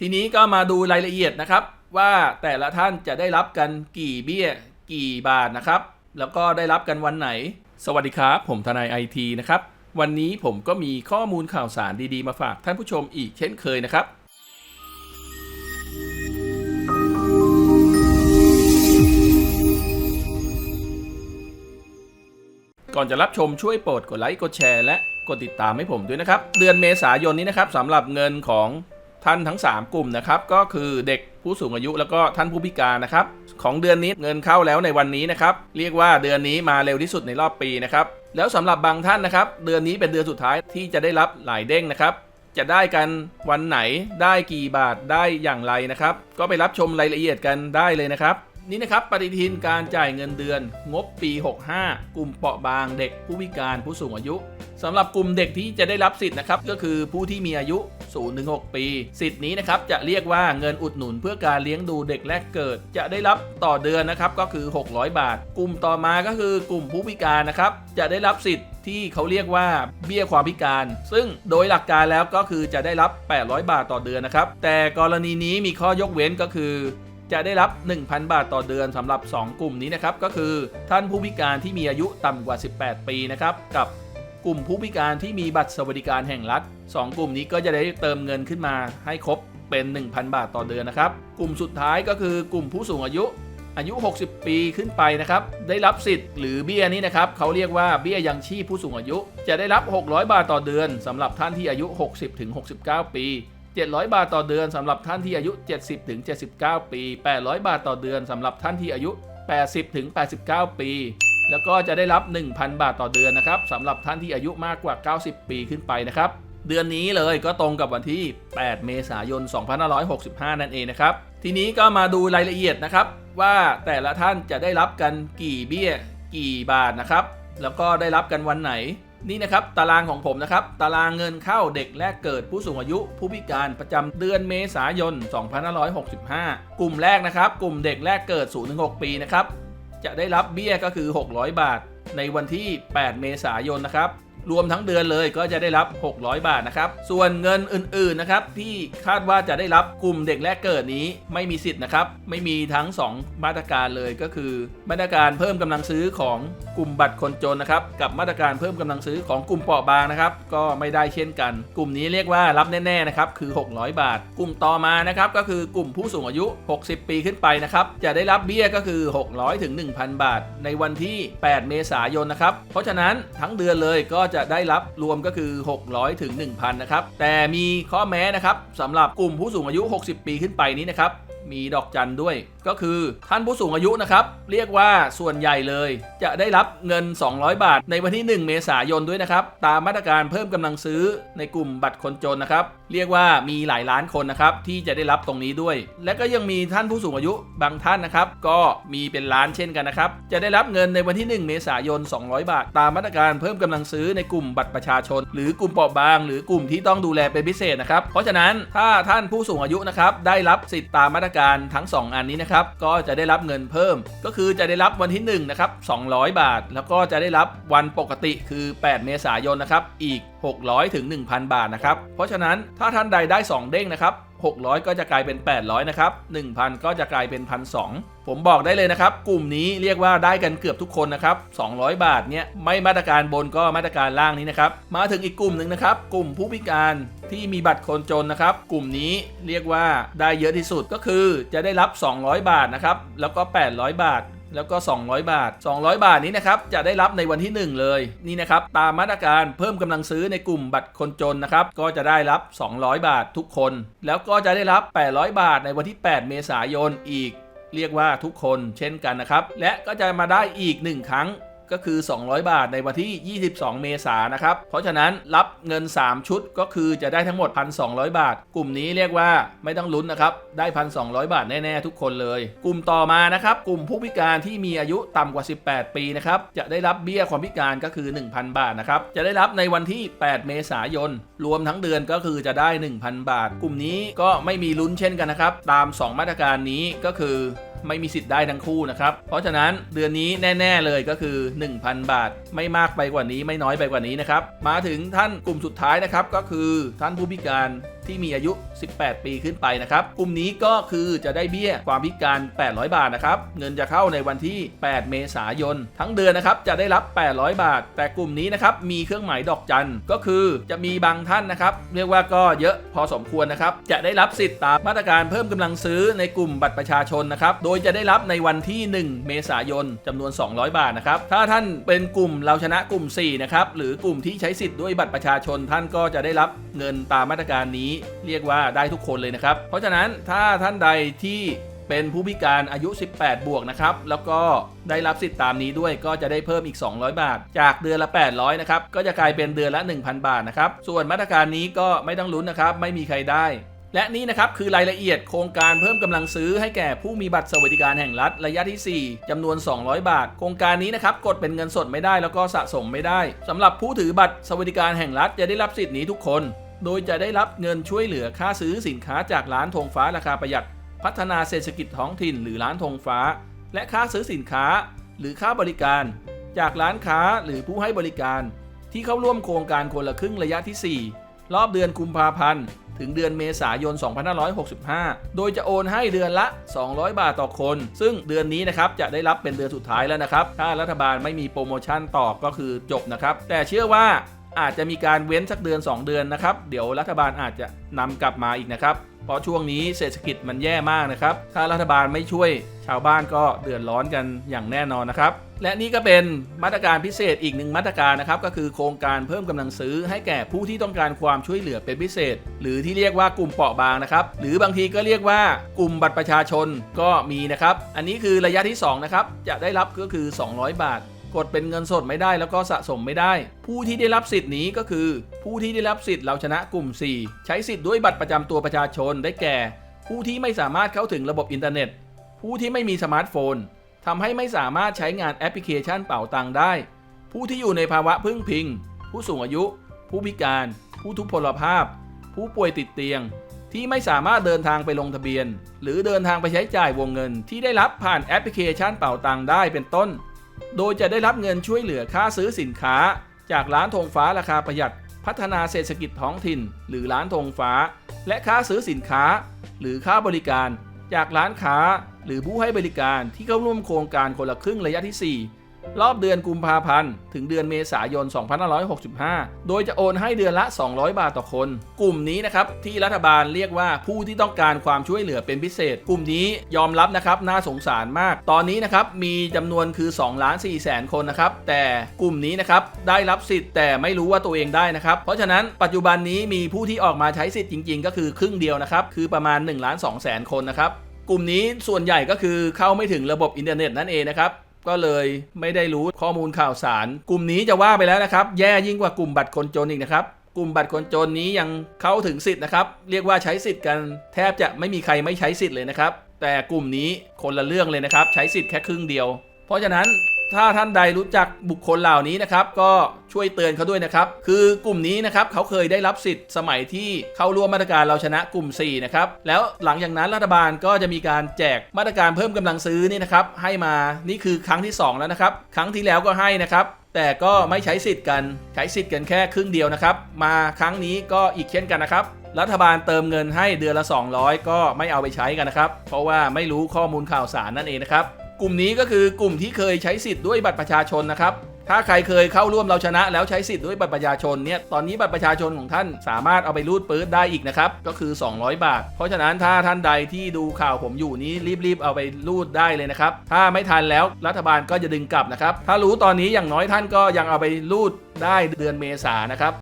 ทีนี้ก็มาดูรายละเอียดนะครับ ว่าแต่ละท่านจะได้รับกันกี่เบี้ย กี่บาทนะครับ แล้วก็ได้รับกันวันไหน สวัสดีครับ ผมทนายไอทีนะครับ วันนี้ผมก็มีข้อมูลข่าวสารดีๆ มาฝากท่านผู้ชมอีกเช่นเคยนะครับก่อนจะรับชมช่วยโปรดกดไลค์กดแชร์และกดติดตามให้ผมด้วยนะครับ เดือนเมษายนนี้นะครับสำหรับเงินของ ท่านทั้ง 3 กลุ่มนะครับก็คือเด็กผู้สูงอายุแล้วก็ท่านผู้พิการนะครับของเดือนนี้เงินเข้าแล้วในวันนี้นะครับเรียกว่าเดือนนี้มาเร็วที่สุดในรอบปีนะครับแล้วสำหรับบางท่านนะครับ เดือนนี้เป็นเดือนสุดท้ายที่จะได้รับหลายเด้งนะครับจะได้กันวันไหนได้กี่บาทได้อย่างไรนะครับ ก็ไปรับชมรายละเอียดกันได้เลยนะครับนี่นะครับปฏิทินการจ่ายเงินเดือนงบปี 65 กลุ่มเปราะบางเด็กผู้พิการผู้สูงอายุสำหรับกลุ่มเด็กที่จะได้รับสิทธิ์นะครับก็คือผู้ที่มีอายุ 0ถึง6ปี สิทธิ์นี้นะครับจะเรียกว่าเงินอุดหนุนเพื่อการเลี้ยงดูเด็กแรกเกิด จะได้รับต่อเดือนนะครับก็คือ 600 บาท กลุ่มต่อมาก็คือกลุ่มผู้พิการนะครับจะได้รับสิทธิ์ที่เขาเรียกว่าเบี้ยความพิการ ซึ่งโดยหลักการแล้วก็คือจะได้รับ 800 บาทต่อเดือนนะครับ แต่กรณีนี้มีข้อยกเว้นก็คือ จะได้รับ 1,000 บาทต่อเดือนสำหรับ 2 กลุ่มนี้นะครับ ก็คือท่านผู้พิการที่มีอายุต่ำกว่า 18 ปีนะครับ กับ กลุ่มผู้พิการที่มีบัตรสวัสดิการแห่งรัฐ 2 กลุ่มนี้ก็จะได้เติมเงินขึ้นมาให้ครบเป็น 1,000 บาทต่อเดือนนะครับ กลุ่มสุดท้ายก็คือกลุ่มผู้สูงอายุอายุ 60 ปีขึ้นไปนะครับ ได้รับสิทธิ์หรือเบี้ยนี้นะครับ เขาเรียกว่าเบี้ยยังชีพผู้สูงอายุ จะได้รับ 600 บาทต่อเดือนสำหรับท่านที่อายุ 60-69 ปี 700 บาทต่อเดือนสำหรับท่านที่อายุ 70ถึง79 ปี 800 บาทต่อเดือนสำหรับท่านที่อายุ 80ถึง89 ปี แล้วก็จะได้รับ 1,000 บาทต่อเดือนนะครับสำหรับท่านที่อายุมากกว่า 90 ปีขึ้นไปนะครับ เดือนนี้เลยก็ตรงกับวันที่ 8 เมษายน 2565 นั่นเองนะครับ ทีนี้ก็มาดูรายละเอียดนะครับ ว่าแต่ละท่านจะได้รับกันกี่เบี้ย กี่บาทนะครับ แล้วก็ได้รับกันวันไหนนี่นะครับตารางของผมนะครับตารางเงินเข้าเด็กแรกเกิดผู้สูงอายุ ผู้พิการประจำเดือนเมษายน 2565 กลุ่มแรกนะครับ กลุ่มเด็กแรกเกิด 0-6 ปีนะครับ จะได้รับเบี้ยก็คือ 600 บาทในวันที่ 8 เมษายนนะครับ รวมทั้งเดือนเลยก็จะได้รับ 600 บาทนะครับ ส่วนเงินอื่นๆนะครับที่คาดว่าจะได้รับกลุ่มเด็กแรกเกิดนี้ไม่มีสิทธิ์นะครับไม่มีทั้ง 2 มาตรการเลยก็คือ มาตรการเพิ่มกำลังซื้อของกลุ่มบัตรคนจนนะครับกับมาตรการเพิ่มกำลังซื้อของกลุ่มเปราะบางนะครับก็ไม่ได้เช่นกัน กลุ่มนี้เรียกว่ารับแน่ๆนะครับคือ 600 บาท กลุ่มต่อมานะครับก็คือกลุ่มผู้สูงอายุ 60 ปีขึ้นไปนะครับจะได้รับเบี้ยก็คือ 600ถึง1,000 บาท ในวันที่ 8 เมษายนนะครับเพราะฉะนั้นทั้งเดือนเลยก็จะได้รับรวมก็คือ 600ถึง1,000 นะครับ แต่มีข้อแม้นะครับสำหรับกลุ่มผู้สูงอายุ 60 ปีขึ้นไปนี้นะครับ มีดอกจันด้วย ก็คือท่านผู้สูงอายุนะครับ เรียกว่าส่วนใหญ่เลย จะได้รับเงิน 200 บาท ในวันที่ 1 เมษายนด้วยนะครับ ตามมาตรการเพิ่มกำลังซื้อในกลุ่มบัตรคนจนนะครับ เรียกว่ามีหลายล้านคนนะครับที่จะได้รับตรงนี้ด้วย และก็ยังมีท่านผู้สูงอายุบางท่านนะครับ ก็มีเป็นล้านเช่นกันนะครับ จะได้รับเงินในวันที่ 1 เมษายน 200 บาท ตามมาตรการเพิ่มกำลังซื้อในกลุ่มบัตรประชาชน หรือกลุ่มเปราะบาง หรือกลุ่มที่ต้องดูแลเป็นพิเศษนะครับ เพราะฉะนั้นถ้าท่านผู้สูงอายุนะครับได้รับสิทธิ์ตามมาตรการทั้ง 2 อันนี้นะครับก็จะได้รับเงินเพิ่ม ก็คือจะได้รับวันที่1นะครับ200 บาท แล้วก็จะได้รับวันปกติคือ 8 เมษายนนะครับอีก 600ถึง1,000 บาทนะครับเพราะฉะนั้นถ้าท่านใดได้ 2 เด้งนะครับ 600 ก็จะกลายเป็น 800 นะครับ 1,000 ก็จะกลายเป็น 1,200 ผมบอกได้เลยนะครับ กลุ่มนี้เรียกว่าได้กันเกือบทุกคนนะครับ 200 บาทเนี่ยไม่มาตรการบนก็มาตรการล่างนี้นะครับ มาถึงอีกกลุ่มหนึ่งนะครับ กลุ่มผู้พิการที่มีบัตรคนจนนะครับ กลุ่มนี้เรียกว่าได้เยอะที่สุดก็คือจะได้รับ 200 บาทนะครับ แล้วก็ 800 บาท แล้วก็ 200 บาท 200 บาทนี้นะครับจะได้รับในวันที่ 1 เลยนี่นะครับตามมาตรการเพิ่มกำลังซื้อในกลุ่มบัตรคนจนนะครับก็จะได้รับ 200 บาททุกคน แล้วก็จะได้รับ 800 บาทในวันที่ 8 เมษายนอีก เรียกว่าทุกคนเช่นกันนะครับและก็จะมาได้อีก 1 ครั้ง ก็คือ 200 บาทในวันที่ 22 เมษายนนะครับ เพราะฉะนั้นรับเงิน 3 ชุดก็คือจะได้ทั้งหมด 1,200 บาท กลุ่มนี้เรียกว่าไม่ต้องลุ้นนะครับ ได้ 1,200 บาทแน่ ๆ ทุกคนเลย กลุ่มต่อมานะครับ กลุ่มผู้พิการที่มีอายุต่ำกว่า 18 ปีนะครับ จะได้รับเบี้ยความพิการก็คือ 1,000 บาทนะครับ จะได้รับในวันที่ 8 เมษายน รวมทั้งเดือนก็คือจะได้ 1,000 บาท กลุ่มนี้ก็ไม่มีลุ้นเช่นกันนะครับ ตาม 2 มาตรการนี้ก็คือ ไม่มีสิทธิ์ได้ทั้งคู่นะครับ เพราะฉะนั้นเดือนนี้แน่ ๆเลยก็คือ 1,000 บาท ไม่มากไปกว่านี้ไม่น้อยไปกว่านี้นะครับ มาถึงท่านกลุ่มสุดท้ายนะครับก็คือท่านผู้พิการ ที่มีอายุ 18 ปีขึ้นไปนะครับ กลุ่มนี้ก็คือจะได้เบี้ยความพิการ 800 บาทนะครับ เงินจะเข้าในวันที่ 8 เมษายน ทั้งเดือนนะครับจะได้รับ 800 บาท แต่กลุ่มนี้นะครับมีเครื่องหมายดอกจันก็คือจะมีบางท่านนะครับ เรียกว่าก็เยอะพอสมควรนะครับ จะได้รับสิทธิ์ตามมาตรการเพิ่มกำลังซื้อในกลุ่มบัตรประชาชนนะครับ โดยจะได้รับในวันที่ 1 เมษายนจำนวน 200 บาทนะครับ ถ้าท่านเป็นกลุ่มเราชนะกลุ่ม 4 นะครับ หรือกลุ่มที่ใช้สิทธิ์ด้วยบัตรประชาชน ท่านก็จะได้รับเงินตามมาตรการนี้เรียกว่าได้ทุกคนเลยนะครับ เพราะฉะนั้นถ้าท่านใดที่เป็นผู้พิการอายุ 18 บวกนะครับ แล้วก็ได้รับสิทธิ์ตามนี้ด้วยก็จะได้เพิ่มอีก 200 บาท จากเดือนละ 800 นะครับ ก็จะกลายเป็นเดือนละ 1,000 บาทนะครับ ส่วนมาตรการนี้ก็ไม่ต้องลุ้นนะครับ ไม่มีใครได้ และนี่นะครับคือรายละเอียดโครงการเพิ่มกำลังซื้อให้แก่ผู้มีบัตรสวัสดิการแห่งรัฐระยะที่ 4จำนวน 200 บาท โครงการนี้นะครับกดเป็นเงินสดไม่ได้แล้วก็สะสมไม่ได้สำหรับผู้ถือบัตรสวัสดิการแห่งรัฐจะได้รับสิทธิ์นี้ทุกคน โดยจะได้รับเงินช่วยเหลือค่าซื้อสินค้าจากร้านธงฟ้าราคาประหยัด พัฒนาเศรษฐกิจท้องถิ่นหรือร้านธงฟ้า และค่าซื้อสินค้า หรือค่าบริการ จากร้านค้าหรือผู้ให้บริการ ที่เข้าร่วมโครงการคนละครึ่งระยะที่ 4 รอบเดือนกุมภาพันธ์ถึงเดือนเมษายน 2565 โดยจะโอนให้เดือนละ 200 บาทต่อคน ซึ่งเดือนนี้นะครับจะได้รับเป็นเดือนสุดท้ายแล้วนะครับ ถ้ารัฐบาลไม่มีโปรโมชั่นต่อก็คือจบนะครับ แต่เชื่อว่า อาจจะมีการเว้นสักเดือน 2 เดือนนะครับ เดี๋ยวรัฐบาลอาจจะนำกลับมาอีกนะครับเพราะช่วงนี้เศรษฐกิจมันแย่มากนะครับ ถ้ารัฐบาลไม่ช่วยชาวบ้านก็เดือดร้อนกันอย่างแน่นอนนะครับ และนี่ก็เป็นมาตรการพิเศษอีกหนึ่งมาตรการนะครับ ก็คือโครงการเพิ่มกำลังซื้อให้แก่ผู้ที่ต้องการความช่วยเหลือเป็นพิเศษ หรือที่เรียกว่ากลุ่มเปราะบางนะครับ หรือบางทีก็เรียกว่ากลุ่มบัตรประชาชนก็มีนะครับ อันนี้คือระยะที่2นะครับ จะได้รับก็คือ 200 บาท กดเป็นเงินสดไม่ได้แล้วก็สะสมไม่ได้ ผู้ที่ได้รับสิทธิ์นี้ก็คือ ผู้ที่ได้รับสิทธิ์เราชนะกลุ่ม 4 ใช้สิทธิ์ด้วยบัตรประจำตัวประชาชนได้แก่ ผู้ที่ไม่สามารถเข้าถึงระบบอินเทอร์เน็ต ผู้ที่ไม่มีสมาร์ทโฟนทำให้ไม่สามารถใช้งานแอปพลิเคชันเป่าตังค์ได้ ผู้ที่อยู่ในภาวะพึ่งพิง ผู้สูงอายุ ผู้พิการ ผู้ทุพพลภาพ ผู้ป่วยติดเตียงที่ไม่สามารถเดินทางไปลงทะเบียน หรือเดินทางไปใช้จ่ายวงเงินที่ได้รับผ่านแอปพลิเคชันเป่าตังค์ได้เป็นต้น โดยจะได้รับเงินช่วยเหลือค่าซื้อสินค้า จากร้านธงฟ้าราคาประหยัด พัฒนาเศรษฐกิจท้องถิ่น หรือร้านธงฟ้า และค่าซื้อสินค้า หรือค่าบริการ จากร้านค้า หรือผู้ให้บริการที่เข้าร่วมโครงการคนละครึ่งระยะที่ 4 รอบเดือนกุมภาพันธ์ ถึงเดือนเมษายน 2565 โดยจะโอนให้เดือนละ 200 บาทต่อคน กลุ่มนี้นะครับที่รัฐบาลเรียกว่าผู้ที่ต้องการความช่วยเหลือเป็นพิเศษ กลุ่มนี้ยอมรับนะครับน่าสงสารมาก ตอนนี้นะครับมีจำนวนคือ2ล้าน4แสนคนนะครับ แต่กลุ่มนี้นะครับได้รับสิทธิ์แต่ไม่รู้ว่าตัวเองได้นะครับ เพราะฉะนั้นปัจจุบันนี้มีผู้ที่ออกมาใช้สิทธิ์จริง ๆ ก็คือครึ่งเดียวนะครับคือประมาณ1ล้าน2แสนคนนะครับกลุ่มนี้ส่วนใหญ่ก็คือเข้าไม่ถึงระบบอินเทอร์เน็ตนั่นเองนะครับ ก็เลยไม่ได้รู้ข้อมูลข่าวสาร กลุ่มนี้จะว่าไปแล้วนะครับ แย่ยิ่งกว่ากลุ่มบัตรคนจนอีกนะครับกลุ่มบัตรคนจนนี้ยังเข้าถึงสิทธิ์นะครับ เรียกว่าใช้สิทธิ์กันแทบจะไม่มีใครไม่ใช้สิทธิ์เลยนะครับ แต่กลุ่มนี้คนละเรื่องเลยนะครับ ใช้สิทธิ์แค่ครึ่งเดียว เพราะฉะนั้น ถ้าท่านใดรู้จักบุคคลเหล่านี้นะครับก็ช่วยเตือนเขาด้วยนะครับ คือกลุ่มนี้นะครับเขาเคยได้รับสิทธิ์สมัยที่เข้าร่วมมาตรการเราชนะกลุ่ม 4 นะครับ แล้วหลังจากนั้นรัฐบาลก็จะมีการแจกมาตรการเพิ่มกำลังซื้อนี่นะครับ ให้มานี่คือครั้งที่ 2 แล้วนะครับ ครั้งที่แล้วก็ให้นะครับแต่ก็ไม่ใช้สิทธิ์กันใช้สิทธิ์กันแค่ครึ่งเดียวนะครับ มาครั้งนี้ก็อีกเช่นกันนะครับรัฐบาลเติมเงินให้เดือนละ 200 ก็ไม่เอาไปใช้กันนะครับ เพราะว่าไม่รู้ข้อมูลข่าวสารนั่นเองนะครับ กลุ่มนี้ก็คือกลุ่มที่เคยใช้สิทธิ์ด้วยบัตรประชาชนนะครับ ถ้าใครเคยเข้าร่วมเราชนะ แล้วใช้สิทธิ์ด้วยบัตรประชาชนเนี่ย ตอนนี้บัตรประชาชนของท่านสามารถเอาไปรูดปื๊ดได้อีกนะครับ ก็คือ 200 บาท เพราะฉะนั้นถ้าท่านใดที่ดูข่าวผมอยู่นี้รีบๆเอาไปรูดได้เลยนะครับ ถ้าไม่ทันแล้วรัฐบาลก็จะดึงกลับนะครับ ถ้ารู้ตอนนี้อย่างน้อยท่านก็ยังเอาไปรูดได้เดือนเมษานะครับ